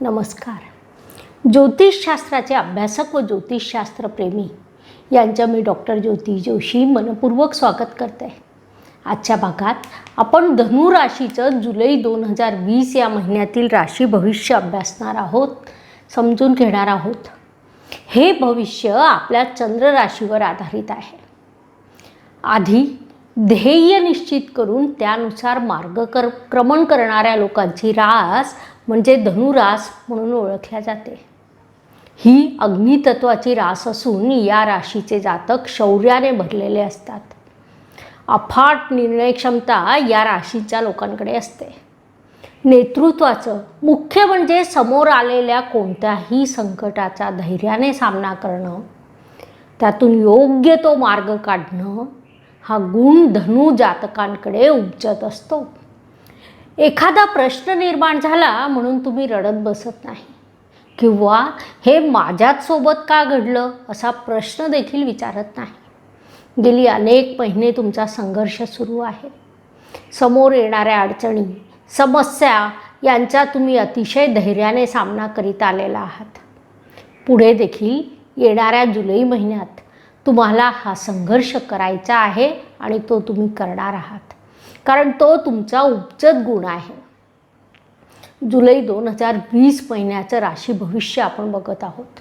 नमस्कार. ज्योतिषशास्त्राचे अभ्यासक व ज्योतिषशास्त्रप्रेमी यांच्या मी डॉक्टर ज्योती जोशी मनपूर्वक स्वागत करते. आजच्या भागात आपण धनु राशीचं जुलै दोन हजार वीस या महिन्यातील राशी भविष्य अभ्यासणार आहोत समजून घेणार आहोत. हे भविष्य आपल्या चंद्र राशीवर आधारित आहे. आधी ध्येय निश्चित करून त्यानुसार मार्गकर क्रमण करणाऱ्या लोकांची रास म्हणजे धनुरास म्हणून ओळखल्या जाते. ही अग्नितत्वाची रास असून या राशीचे जातक शौर्याने भरलेले असतात. अफाट निर्णय क्षमता या राशीच्या लोकांकडे असते. नेतृत्वाचं मुख्य म्हणजे समोर आलेल्या कोणत्याही संकटाचा धैर्याने सामना करणं त्यातून योग्य तो मार्ग काढणं हा गुण धनु जातकांकडे उपजत असतो. एखादा प्रश्न निर्माण झाला म्हणून तुम्ही रडत बसत नाही. किंवा हे माझ्याच सोबत का घडलं असा प्रश्न देखील विचारत नाही. गेली अनेक महिने तुमचा संघर्ष सुरू आहे. समोर येणाऱ्या अडचणी समस्या यांचा तुम्ही अतिशय धैर्याने सामना करीत आलेला आहात. पुढे देखील येणाऱ्या जुलै महिन्यात तुम्हाला हा संघर्ष करायचा आहे आणि तो तुम्ही करणार आहात. कारण तो तुमचा उपजत गुण आहे. जुलै दोन हजार वीस महिन्याचं राशी भविष्य आपण बघत आहोत.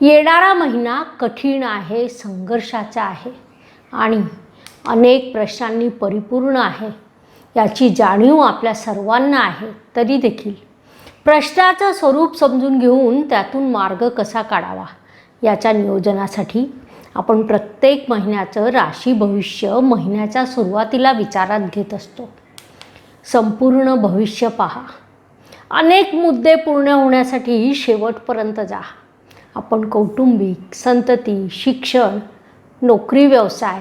येणारा महिना कठीण आहे संघर्षाचा आहे आणि अनेक प्रश्नांनी परिपूर्ण आहे. याची जाणीव आपल्या सर्वांना आहे. तरी देखील प्रश्नाचं स्वरूप समजून घेऊन त्यातून मार्ग कसा काढावा? याच्या नियोजनासाठी आपण प्रत्येक महिन्याचं राशी भविष्य महिन्याच्या सुरुवातीला विचारात घेत असतो. संपूर्ण भविष्य पहा. अनेक मुद्दे पूर्ण होण्यासाठी शेवटपर्यंत जा. आपण कौटुंबिक संतती शिक्षण नोकरी व्यवसाय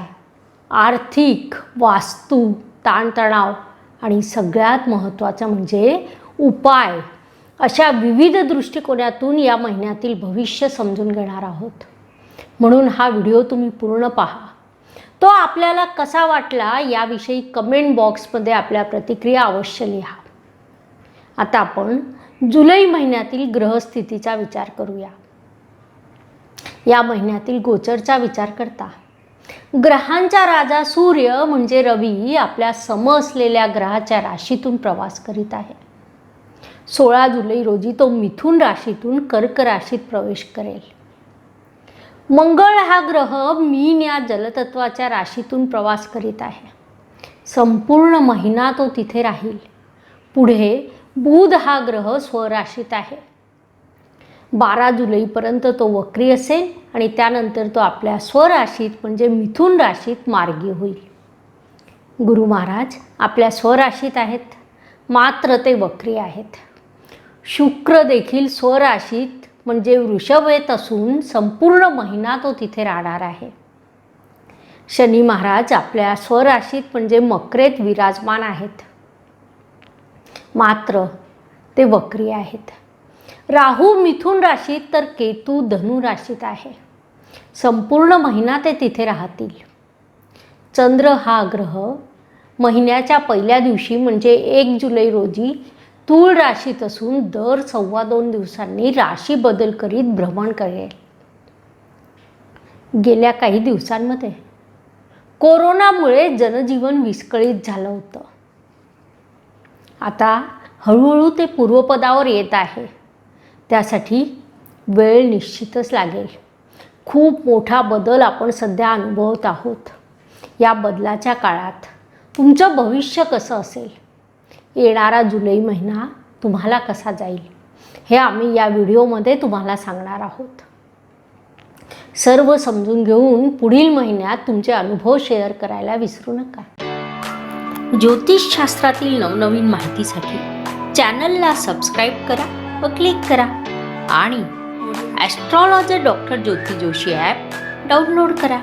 आर्थिक वास्तू ताणतणाव आणि सगळ्यात महत्त्वाचं म्हणजे उपाय अशा विविध दृष्टिकोनातून या महिन्यातील भविष्य समजून घेणार आहोत. म्हणून हा व्हिडिओ तुम्ही पूर्ण पहा. तो आपल्याला कसा वाटला याविषयी कमेंट बॉक्समध्ये आपल्या प्रतिक्रिया अवश्य लिहा. आता आपण जुलै महिन्यातील ग्रहस्थितीचा विचार करूया. या महिन्यातील गोचरचा विचार करता. ग्रहांचा राजा सूर्य म्हणजे रवी आपल्या सम असलेल्या ग्रहाच्या राशीतून प्रवास करीत आहे. सोळा जुलै रोजी तो मिथुन राशीतून कर्क राशीत प्रवेश करेल. मंगळ हा ग्रह मीन या जलतत्वाच्या राशीतून प्रवास करीत आहे. संपूर्ण महिना तो तिथे राहील. पुढे बुध हा ग्रह स्वराशीत आहे. बारा जुलैपर्यंत तो वक्री असेल आणि त्यानंतर तो आपल्या स्वराशीत म्हणजे मिथुन राशीत मार्गी होईल. गुरु महाराज आपल्या स्वराशीत आहेत. मात्र ते वक्री आहेत. शुक्र देखील स्वराशीत म्हणजे वृषभेत असून संपूर्ण महिना तो तिथे राहणार आहे. शनी महाराज आपल्या स्वराशीत म्हणजे मकरेत विराजमान आहेत. मात्र ते वक्री आहेत. राहू मिथुन राशीत तर केतू धनु राशीत आहे. संपूर्ण महिना ते तिथे राहतील. चंद्र हा ग्रह महिन्याच्या पहिल्या दिवशी म्हणजे एक जुलै रोजी तूळ राशीत असून दर सव्वा दोन दिवसांनी राशी बदल करीत भ्रमण करेल. गेल्या काही दिवसांमध्ये कोरोनामुळे जनजीवन विस्कळीत झालं होतं. आता हळूहळू ते पूर्वपदावर येत आहे. त्यासाठी वेळ निश्चितच लागेल. खूप मोठा बदल आपण सध्या अनुभवत आहोत. या बदलाच्या काळात तुमचं भविष्य कसं असेल? येणारा जुलै महिना तुम्हाला कसा जाईल हे आम्ही या व्हिडिओमध्ये तुम्हाला सांगणार आहोत. सर्व समजून घेऊन पुढील महिन्यात तुमचे अनुभव शेअर करायला विसरू नका. ज्योतिषशास्त्रातील नवनवीन माहितीसाठी चॅनलला सबस्क्राईब करा व क्लिक करा आणि astrologer doctor Jyoti Joshi app download करा.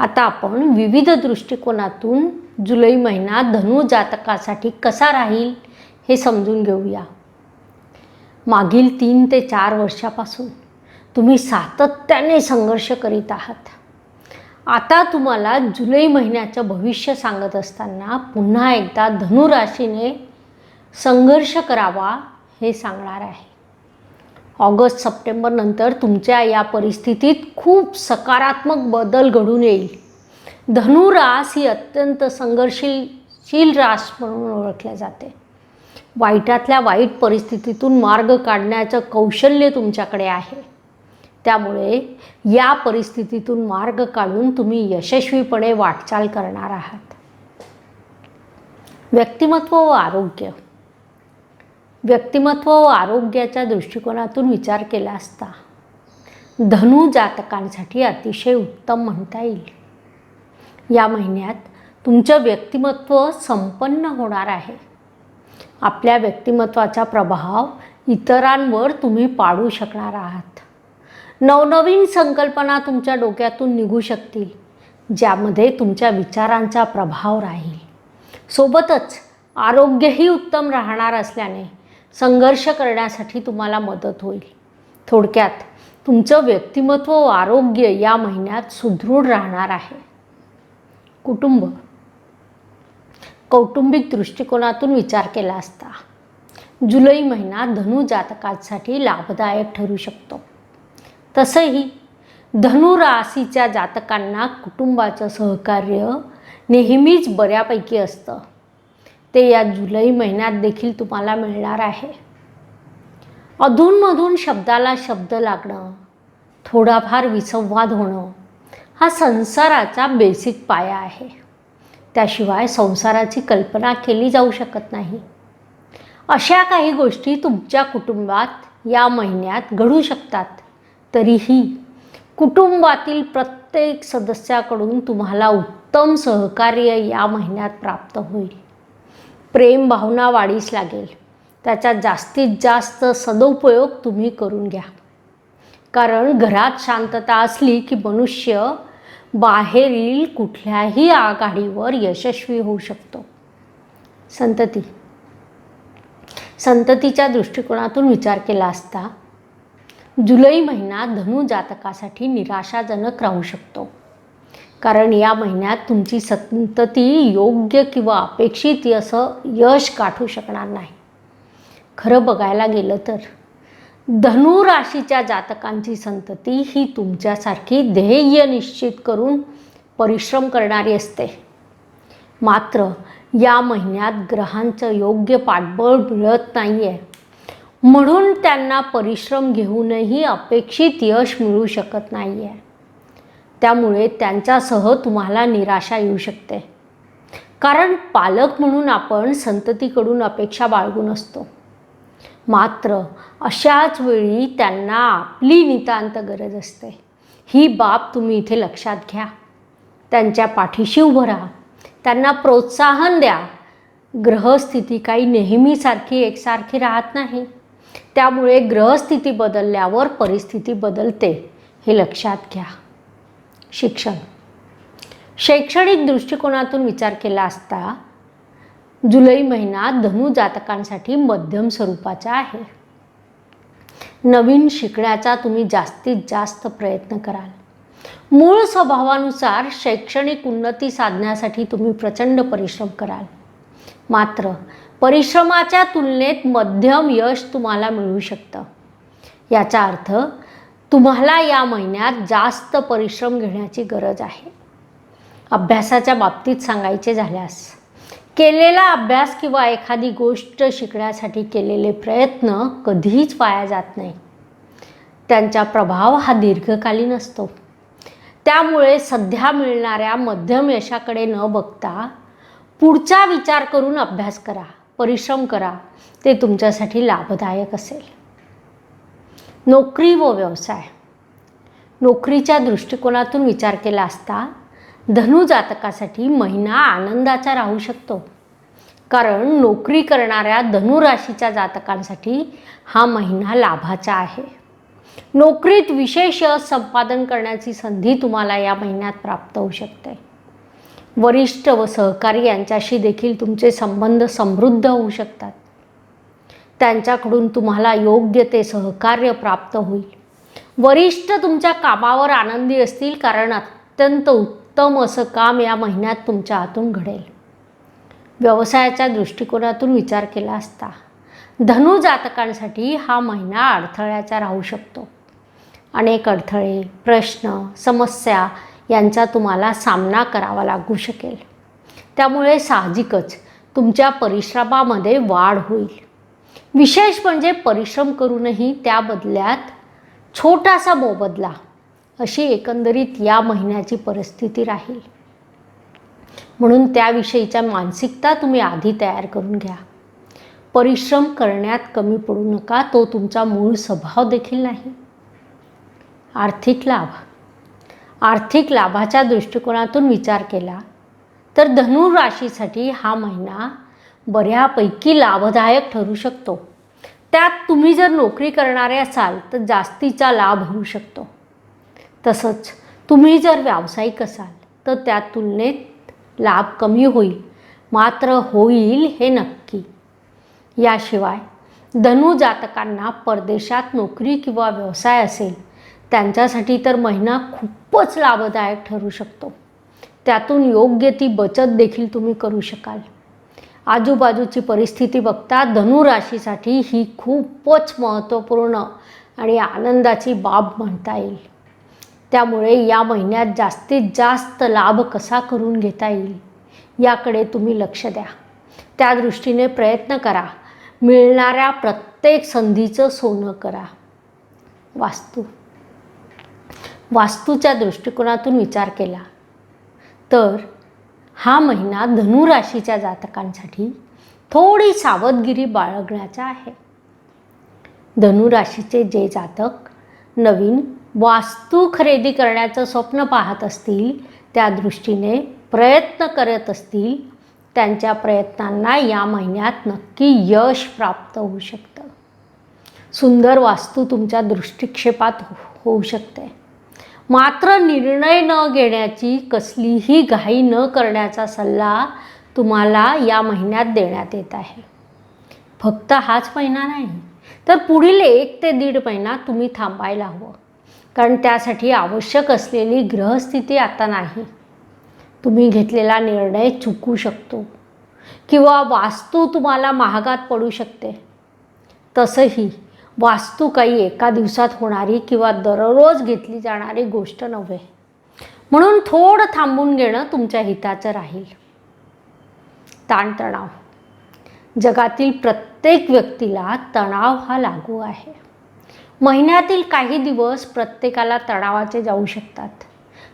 आता आपण विविध दृष्टिकोनातून जुलै महिना धनु जातकासाठी कसा राहील हे समजून घेऊया. मागील तीन ते चार वर्षापासून तुम्ही सातत्याने संघर्ष करीत आहात. आता तुम्हाला जुलै महिन्याचं भविष्य सांगत असताना पुन्हा एकदा धनुराशीने संघर्ष करावा हे सांगणार आहे. ऑगस्ट सप्टेंबर नंतर तुमच्या या परिस्थितीत खूप सकारात्मक बदल घडून येईल. धनुरास ही अत्यंत संघर्षशील रास म्हणून ओळखल्या जाते. वाईटातल्या वाईट परिस्थितीतून मार्ग काढण्याचं कौशल्य तुमच्याकडे आहे. त्यामुळे या परिस्थितीतून मार्ग काढून तुम्ही यशस्वीपणे वाटचाल करणार आहात. व्यक्तिमत्व व आरोग्य. व्यक्तिमत्व व आरोग्याच्या दृष्टिकोनातून विचार केला असता धनु जातकांसाठी अतिशय उत्तम म्हणता येईल. या महिन्यात तुमचं व्यक्तिमत्व संपन्न होणार आहे. आपल्या व्यक्तिमत्वाचा प्रभाव इतरांवर तुम्ही पाडू शकणार आहात. नवनवीन संकल्पना तुमच्या डोक्यातून निघू शकतील ज्यामध्ये तुमच्या विचारांचा प्रभाव राहील. सोबतच आरोग्यही उत्तम राहणार असल्याने संघर्ष करण्यासाठी तुम्हाला मदत होईल. थोडक्यात तुमचं व्यक्तिमत्व व आरोग्य या महिन्यात सुदृढ राहणार आहे. कुटुंब. कौटुंबिक दृष्टिकोनातून विचार केला असता जुलै महिना धनु जातकांसाठी लाभदायक ठरू शकतो. तसंही धनु राशीच्या जातकांना कुटुंबाचं सहकार्य नेहमीच बऱ्यापैकी असतं. ते या जुलै महिन्यात देखील तुम्हाला मिळणार आहे. अधूनमधून शब्दाला शब्द लागणं थोडाफार विसंवाद होणं हा संसाराचा बेसिक पाया आहे. त्याशिवाय संसाराची कल्पना केली जाऊ शकत नाही. अशा काही गोष्टी तुमच्या कुटुंबात या महिन्यात घडू शकतात. तरीही कुटुंबातील प्रत्येक सदस्याकडून तुम्हाला उत्तम सहकार्य या महिन्यात प्राप्त होईल. प्रेम भावना वाढीस लागेल. त्याचा जास्तीत जास्त सदुपयोग तुम्ही करून घ्या. कारण घरात शांतता असली की मनुष्य बाहेरील कुठल्याही आघाडीवर यशस्वी होऊ शकतो. संतती. संततीच्या दृष्टिकोनातून विचार केला असता जुलै महिना धनु जातकासाठी निराशाजनक राहू शकतो. कारण या महिन्यात तुमची संतती योग्य किंवा अपेक्षित असं यश गाठू शकणार नाही. खरं बघायला गेलं तर धनु राशीच्या जातकांची संतती ही तुमच्यासारखी ध्येय निश्चित करून परिश्रम करणारी असते. मात्र या महिन्यात ग्रहांचं योग्य पाठबळ मिळत नाही आहे म्हणून त्यांना परिश्रम घेऊनही अपेक्षित यश मिळू शकत नाही आहे त्यामुळे त्यांच्यासह तुम्हाला निराशा येऊ शकते. कारण पालक म्हणून आपण संततीकडून अपेक्षा बाळगून असतो. मात्र अशाच वेळी त्यांना आपली नितांत गरज असते. ही बाब तुम्ही इथे लक्षात घ्या. त्यांच्या पाठीशी उभं राहा. त्यांना प्रोत्साहन द्या. ग्रहस्थिती काही नेहमीसारखी एकसारखी राहत नाही. त्यामुळे ग्रहस्थिती बदलल्यावर परिस्थिती बदलते हे लक्षात घ्या. शिक्षण. शैक्षणिक दृष्टिकोनातून विचार केला असता जुलै महिना धनु जातकांसाठी मध्यम स्वरूपाचा आहे. नवीन शिकण्याचा तुम्ही जास्तीत जास्त प्रयत्न कराल. मूळ स्वभावानुसार शैक्षणिक उन्नती साधण्यासाठी तुम्ही प्रचंड परिश्रम कराल. मात्र परिश्रमाच्या तुलनेत मध्यम यश तुम्हाला मिळू शकतं. याचा अर्थ तुम्हाला या महिन्यात जास्त परिश्रम घेण्याची गरज आहे. अभ्यासाच्या बाबतीत सांगायचे झाल्यास केलेला अभ्यास किंवा एखादी गोष्ट शिकण्यासाठी केलेले प्रयत्न कधीच वाया जात नाही. त्यांचा प्रभाव हा दीर्घकालीन असतो. त्यामुळे सध्या मिळणाऱ्या मध्यम यशाकडे न बघता पुढचा विचार करून अभ्यास करा परिश्रम करा ते तुमच्यासाठी लाभदायक असेल. नोकरी व व्यवसाय. नोकरीच्या दृष्टिकोनातून विचार केला असता धनु जातकासाठी महिना आनंदाचा राहू शकतो. कारण नोकरी करणाऱ्या धनुराशीच्या जातकांसाठी हा महिना लाभाचा आहे. नोकरीत विशेष यश संपादन करण्याची संधी तुम्हाला या महिन्यात प्राप्त होऊ शकते. वरिष्ठ व सहकारी यांच्याशी देखील तुमचे संबंध समृद्ध होऊ शकतात. त्यांच्याकडून तुम्हाला योग्य ते सहकार्य प्राप्त होईल. वरिष्ठ तुमच्या कामावर आनंदी असतील कारण अत्यंत उत्तम असं काम या महिन्यात तुमच्या हातून घडेल. व्यवसायाच्या दृष्टिकोनातून विचार केला असता धनु जातकांसाठी हा महिना अडथळ्याचा राहू शकतो. अनेक अडथळे प्रश्न समस्या यांचा तुम्हाला सामना करावा लागू शकेल. त्यामुळे साहजिकच तुमच्या परिश्रमामध्ये वाढ होईल. विशेष म्हणजे परिश्रम करूनही त्या बदल्यात छोटासा मोबदला अशी एकंदरीत या महिन्याची परिस्थिती राहील. म्हणून त्याविषयीच्या मानसिकता तुम्ही आधी तयार करून घ्या. परिश्रम करण्यात कमी पडू नका तो तुमचा मूळ स्वभाव देखील नाही. आर्थिक लाभ. आर्थिक लाभाच्या दृष्टिकोनातून विचार केला तर धनु राशीसाठी हा महिना बऱ्यापैकी लाभदायक ठरू शकतो. त्यात तुम्ही जर नोकरी करणारे असाल तर जास्तीचा लाभ होऊ शकतो. तसंच तुम्ही जर व्यावसायिक असाल तर त्या तुलनेत लाभ कमी होईल. मात्र होईल हे नक्की. याशिवाय धनु जातकांना परदेशात नोकरी किंवा व्यवसाय असेल त्यांच्यासाठी तर महिना खूपच लाभदायक ठरू शकतो. त्यातून योग्य ती बचत देखील तुम्ही करू शकाल. आजूबाजूची परिस्थिती बघता धनुराशीसाठी ही खूपच महत्त्वपूर्ण आणि आनंदाची बाब म्हणता येईल. त्यामुळे या महिन्यात जास्तीत जास्त लाभ कसा करून घेता येईल याकडे तुम्ही लक्ष द्या. त्या दृष्टीने प्रयत्न करा. मिळणाऱ्या प्रत्येक संधीचं सोनं करा. वास्तू. वास्तूच्या दृष्टिकोनातून विचार केला तर हा महिना धनुराशीच्या जातकांसाठी थोडी सावधगिरी बाळगण्याचा आहे. धनुराशीचे जे जातक नवीन वास्तू खरेदी करण्याचं स्वप्न पाहत असतील त्या दृष्टीने प्रयत्न करत असतील त्यांच्या प्रयत्नांना या महिन्यात नक्की यश प्राप्त होऊ शकतं. सुंदर वास्तू तुमच्या दृष्टिक्षेपात हो- होऊ शकते. मात्र निर्णय न घेण्याची कसलीही घाई न करण्याचा सल्ला तुम्हाला या महिन्यात देण्यात येत आहे. फक्त हाच महिना नाही तर पुढील एक ते दीड महिना तुम्ही थांबायला हवं. कारण त्यासाठी आवश्यक असलेली ग्रहस्थिती आता नाही. तुम्ही घेतलेला निर्णय चुकू शकतो. किंवा वास्तू तुम्हाला महागात पडू शकते. तसंही वास्तू काही एका दिवसात होणारी किंवा दररोज घेतली जाणारी गोष्ट नव्हे. म्हणून थोडं थांबून घेणं तुमच्या हिताचं राहील. ताणतणाव. जगातील प्रत्येक व्यक्तीला तणाव हा लागू आहे. महिन्यातील काही दिवस प्रत्येकाला तणावाचे जाऊ शकतात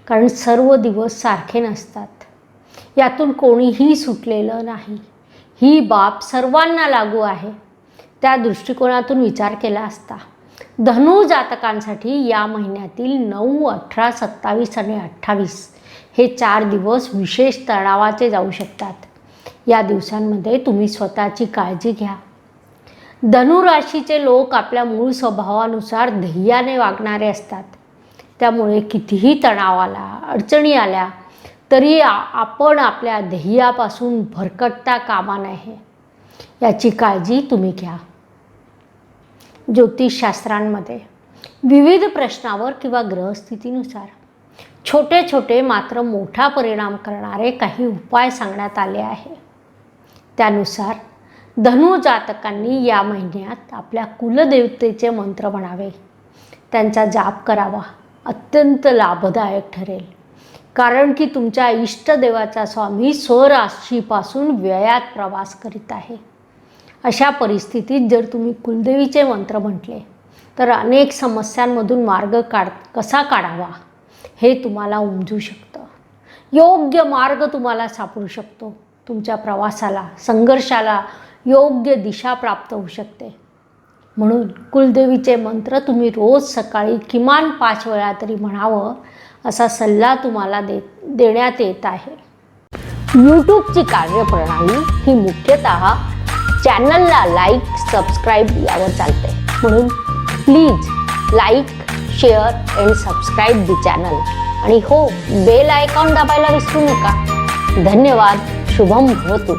कारण सर्व दिवस सारखे नसतात. यातून कोणीही सुटलेलं नाही. ही बाब सर्वांना लागू आहे. त्या दृष्टिकोनातून विचार केला असता. धनु जातकांसाठी या महिन्यातील नऊ अठरा सत्तावीस आणि अठ्ठावीस हे चार दिवस विशेष तणावाचे जाऊ शकतात. या दिवसांमध्ये तुम्ही स्वतःची काळजी घ्या. धनुराशीचे लोक आपल्या मूळ स्वभावानुसार ध्येयाने वागणारे असतात. त्यामुळे कितीही तणाव आला अडचणी आल्या तरी आपण आपल्या ध्येयापासून भरकटता कामा नये. याची काळजी तुम्ही घ्या. ज्योतिषशास्त्रांमध्ये विविध प्रश्नावर किंवा ग्रहस्थितीनुसार छोटे छोटे मात्र मोठा परिणाम करणारे काही उपाय सांगण्यात आले आहे. त्यानुसार धनु जातकांनी या महिन्यात आपल्या कुलदेवतेचे मंत्र म्हणावे. त्यांचा जाप करावा अत्यंत लाभदायक ठरेल. कारण की तुमच्या इष्टदेवाचा स्वामी स्वराशीपासून व्ययात प्रवास करीत आहे. अशा परिस्थितीत जर तुम्ही कुलदेवीचे मंत्र म्हटले तर अनेक समस्यांमधून मार्ग काढ कसा काढावा हे तुम्हाला उमजू शकतं. योग्य मार्ग तुम्हाला सापडू शकतो. तुमच्या प्रवासाला संघर्षाला योग्य दिशा प्राप्त होऊ शकते. म्हणून कुलदेवीचे मंत्र तुम्ही रोज सकाळी किमान पाच वेळा तरी म्हणावं असा सल्ला तुम्हाला दे देण्यात येत आहे. यूट्यूबची कार्यप्रणाली ही मुख्यतः चॅनलला लाईक सबस्क्राईब यावर चालते म्हणून please like share and subscribe the channel. आणि हो बेल आयकॉन दाबायला विसरू नका. धन्यवाद. शुभम भवतु.